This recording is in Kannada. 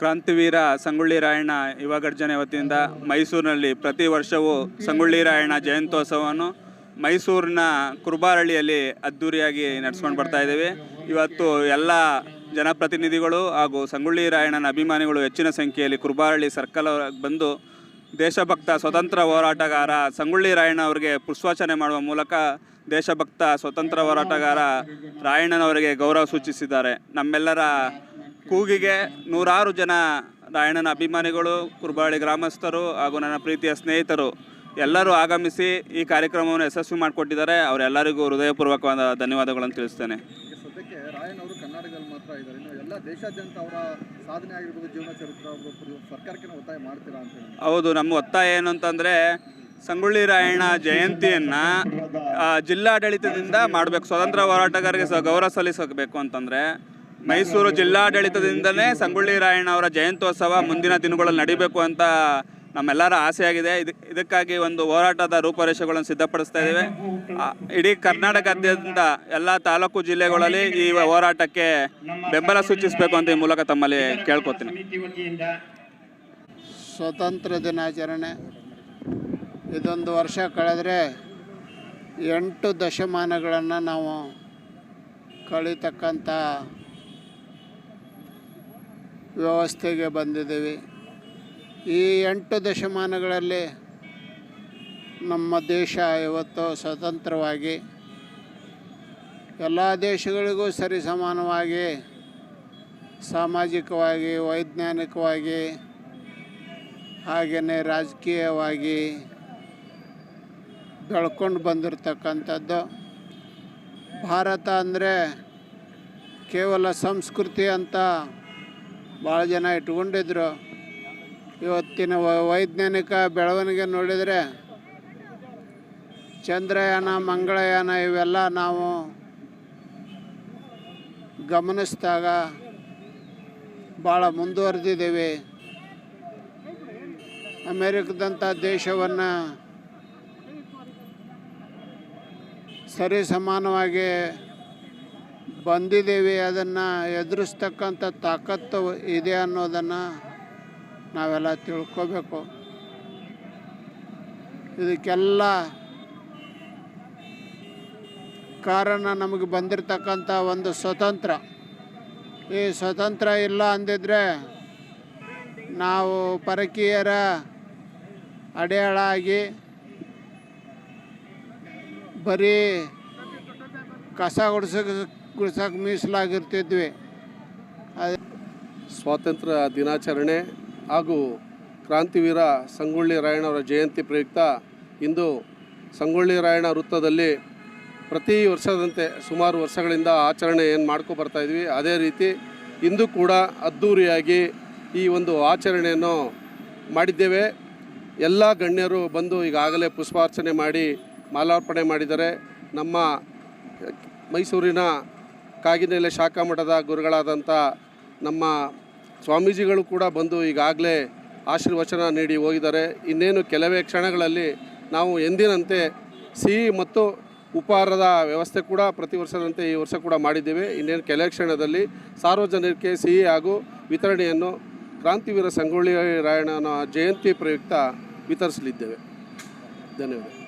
ಕ್ರಾಂತಿವೀರ ಸಂಗೊಳ್ಳಿ ರಾಯಣ್ಣ ಯುವ ಗರ್ಜನೆ ವತಿಯಿಂದ ಮೈಸೂರಿನಲ್ಲಿ ಪ್ರತಿ ವರ್ಷವೂ ಸಂಗೊಳ್ಳಿ ರಾಯಣ್ಣ ಜಯಂತ್ಯೋತ್ಸವವನ್ನು ಮೈಸೂರಿನ ಕುರುಬಾರಳ್ಳಿಯಲ್ಲಿ ಅದ್ಧೂರಿಯಾಗಿ ನಡೆಸ್ಕೊಂಡು ಬರ್ತಾ ಇದ್ದೇವೆ. ಇವತ್ತು ಎಲ್ಲ ಜನಪ್ರತಿನಿಧಿಗಳು ಹಾಗೂ ಸಂಗೊಳ್ಳಿ ರಾಯಣ್ಣನ ಅಭಿಮಾನಿಗಳು ಹೆಚ್ಚಿನ ಸಂಖ್ಯೆಯಲ್ಲಿ ಕುರುಬಾರಳ್ಳಿ ಸರ್ಕಲ್ ಬಂದು ದೇಶಭಕ್ತ ಸ್ವತಂತ್ರ ಹೋರಾಟಗಾರ ಸಂಗೊಳ್ಳಿ ರಾಯಣ್ಣ ಅವರಿಗೆ ಪುಷ್ಪಾರ್ಚನೆ ಮಾಡುವ ಮೂಲಕ ದೇಶಭಕ್ತ ಸ್ವತಂತ್ರ ಹೋರಾಟಗಾರ ರಾಯಣ್ಣನವರಿಗೆ ಗೌರವ ಸೂಚಿಸಿದ್ದಾರೆ. ನಮ್ಮೆಲ್ಲರ ಕೂಗಿಗೆ ನೂರಾರು ಜನ ರಾಯಣ್ಣನ ಅಭಿಮಾನಿಗಳು ಕುರುಬಾಳಿ ಗ್ರಾಮಸ್ಥರು ಹಾಗೂ ನನ್ನ ಪ್ರೀತಿಯ ಸ್ನೇಹಿತರು ಎಲ್ಲರೂ ಆಗಮಿಸಿ ಈ ಕಾರ್ಯಕ್ರಮವನ್ನು ಯಶಸ್ವಿ ಮಾಡಿಕೊಟ್ಟಿದ್ದಾರೆ. ಅವರೆಲ್ಲರಿಗೂ ಹೃದಯಪೂರ್ವಕವಾದ ಧನ್ಯವಾದಗಳನ್ನು ತಿಳಿಸ್ತೇನೆ. ಈಗ ಸದ್ಯಕ್ಕೆ ರಾಯನ್ ಅವರು ಕರ್ನಾಟಕದಲ್ಲಿ ಮಾತ್ರ ಇದ್ದಾರೆ. ಇನ್ನು ಎಲ್ಲ ದೇಶಾದ್ಯಂತ ಅವರ ಸಾಧನೆ ಆಗಿರ್ಬೋದು ಜೀವನ ಚರಿತ್ರೆ ಆಗಿರ್ಬೋದು ಸರ್ಕಾರಕ್ಕೆ ಒತ್ತಾಯ ಮಾಡ್ತೀರಾ ಅಂತ ಹೇಳಿ. ಹೌದು ನಮ್ಮ ಒತ್ತಾಯ ಏನು ಅಂತಂದರೆ ಸಂಗೊಳ್ಳಿ ರಾಯಣ್ಣ ಜಯಂತಿಯನ್ನು ಜಿಲ್ಲಾಡಳಿತದಿಂದ ಮಾಡಬೇಕು. ಸ್ವತಂತ್ರ ಹೋರಾಟಗಾರರಿಗೆ ಸಹ ಗೌರವ ಸಲ್ಲಿಸಬೇಕು ಅಂತಂದರೆ ಮೈಸೂರು ಜಿಲ್ಲಾಡಳಿತದಿಂದಲೇ ಸಂಗೊಳ್ಳಿ ರಾಯಣ್ಣ ಅವರ ಜಯಂತ್ಯೋತ್ಸವ ಮುಂದಿನ ದಿನಗಳಲ್ಲಿ ನಡಿಬೇಕು ಅಂತ ನಮ್ಮೆಲ್ಲರ ಆಸೆಯಾಗಿದೆ. ಇದು, ಇದಕ್ಕಾಗಿ ಒಂದು ಹೋರಾಟದ ರೂಪರೇಷೆಗಳನ್ನು ಸಿದ್ಧಪಡಿಸ್ತಾ ಇದ್ದೇವೆ. ಇಡೀ ಕರ್ನಾಟಕದಾದ್ಯಂತ ಎಲ್ಲ ತಾಲೂಕು ಜಿಲ್ಲೆಗಳಲ್ಲಿ ಈ ಹೋರಾಟಕ್ಕೆ ಬೆಂಬಲ ಸೂಚಿಸಬೇಕು ಅಂತ ಈ ಮೂಲಕ ತಮ್ಮಲ್ಲಿ ಕೇಳ್ಕೊತೀನಿ. ಸ್ವತಂತ್ರ ದಿನಾಚರಣೆ. ಇದೊಂದು ವರ್ಷ ಕಳೆದರೆ ಎಂಟು ದಶಮಾನಗಳನ್ನು ನಾವು ಕಳೀತಕ್ಕಂಥ ವ್ಯವಸ್ಥೆಗೆ ಬಂದಿದ್ದೀವಿ. ಈ ಎಂಟು ದಶಮಾನಗಳಲ್ಲಿ ನಮ್ಮ ದೇಶ ಇವತ್ತು ಸ್ವತಂತ್ರವಾಗಿ ಎಲ್ಲ ದೇಶಗಳಿಗೂ ಸರಿಸಮಾನವಾಗಿ ಸಾಮಾಜಿಕವಾಗಿ, ವೈಜ್ಞಾನಿಕವಾಗಿ, ಹಾಗೆಯೇ ರಾಜಕೀಯವಾಗಿ ಬೆಳ್ಕೊಂಡು ಬಂದಿರತಕ್ಕಂಥದ್ದು. ಭಾರತ ಅಂದರೆ ಕೇವಲ ಸಂಸ್ಕೃತಿ ಅಂತ ಭಾಳ ಜನ ಇಟ್ಕೊಂಡಿದ್ರು. ಇವತ್ತಿನ ವೈಜ್ಞಾನಿಕ ಬೆಳವಣಿಗೆ ನೋಡಿದರೆ ಚಂದ್ರಯಾನ, ಮಂಗಳಯಾನ ಇವೆಲ್ಲ ನಾವು ಗಮನಿಸಿದಾಗ ಭಾಳ ಮುಂದುವರೆದಿದ್ದೇವೆ. ಅಮೇರಿಕದಂಥ ದೇಶವನ್ನು ಸರಿ ಸಮಾನವಾಗಿ ಬಂದಿದ್ದೀವಿ, ಅದನ್ನು ಎದುರಿಸ್ತಕ್ಕಂಥ ತಾಕತ್ತು ಇದೆ ಅನ್ನೋದನ್ನು ನಾವೆಲ್ಲ ತಿಳ್ಕೋಬೇಕು. ಇದಕ್ಕೆಲ್ಲ ಕಾರಣ ನಮಗೆ ಬಂದಿರತಕ್ಕಂಥ ಒಂದು ಸ್ವತಂತ್ರ. ಈ ಸ್ವತಂತ್ರ ಇಲ್ಲ ಅಂದಿದ್ರೆ ನಾವು ಪರಕೀಯರ ಅಡೆಯಾಳಾಗಿ ಬರೀ ಕಸ ಗುಡ್ಸಕ್ಕೆ ಗುಡ್ಸಕ್ಕೆ ಮೀಸಲಾಗಿರ್ತಿದ್ವಿ. ಸ್ವಾತಂತ್ರ್ಯ ದಿನಾಚರಣೆ ಹಾಗೂ ಕ್ರಾಂತಿವೀರ ಸಂಗೊಳ್ಳಿ ರಾಯಣ್ಣವರ ಜಯಂತಿ ಪ್ರಯುಕ್ತ ಇಂದು ಸಂಗೊಳ್ಳಿ ರಾಯಣ್ಣ ವೃತ್ತದಲ್ಲಿ ಪ್ರತಿ ವರ್ಷದಂತೆ ಸುಮಾರು ವರ್ಷಗಳಿಂದ ಆಚರಣೆ ಏನು ಮಾಡ್ಕೊ ಬರ್ತಾ ಇದ್ವಿ. ಅದೇ ರೀತಿ ಇಂದು ಕೂಡ ಅದ್ಧೂರಿಯಾಗಿ ಈ ಒಂದು ಆಚರಣೆಯನ್ನು ಮಾಡಿದ್ದೇವೆ. ಎಲ್ಲ ಗಣ್ಯರು ಬಂದು ಈಗಾಗಲೇ ಪುಷ್ಪಾರ್ಚನೆ ಮಾಡಿ ಮಾಲಾರ್ಪಣೆ ಮಾಡಿದ್ದಾರೆ ನಮ್ಮ ಮೈಸೂರಿನ ಕಾಗಿನೆಲೆ ಶಾಖಾ ಮಠದ ಗುರುಗಳಾದಂಥ ನಮ್ಮ ಸ್ವಾಮೀಜಿಗಳು ಕೂಡ ಬಂದು ಈಗಾಗಲೇ ಆಶೀರ್ವಚನ ನೀಡಿ ಹೋಗಿದ್ದಾರೆ. ಇನ್ನೇನು ಕೆಲವೇ ಕ್ಷಣಗಳಲ್ಲಿ ನಾವು ಎಂದಿನಂತೆ ಸಿಹಿ ಮತ್ತು ಉಪಹಾರದ ವ್ಯವಸ್ಥೆ ಕೂಡ ಪ್ರತಿ ವರ್ಷದಂತೆ ಈ ವರ್ಷ ಕೂಡ ಮಾಡಿದ್ದೇವೆ. ಇನ್ನೇನು ಕೆಲವೇ ಕ್ಷಣದಲ್ಲಿ ಸಾರ್ವಜನಿಕರಿಗೆ ಸಿಹಿ ಹಾಗೂ ವಿತರಣೆಯನ್ನು ಕ್ರಾಂತಿವೀರ ಸಂಗೊಳ್ಳಿ ರಾಯಣ್ಣನ ಜಯಂತಿ ಪ್ರಯುಕ್ತ ವಿತರಿಸಲಿದ್ದೇವೆ. ಧನ್ಯವಾದ.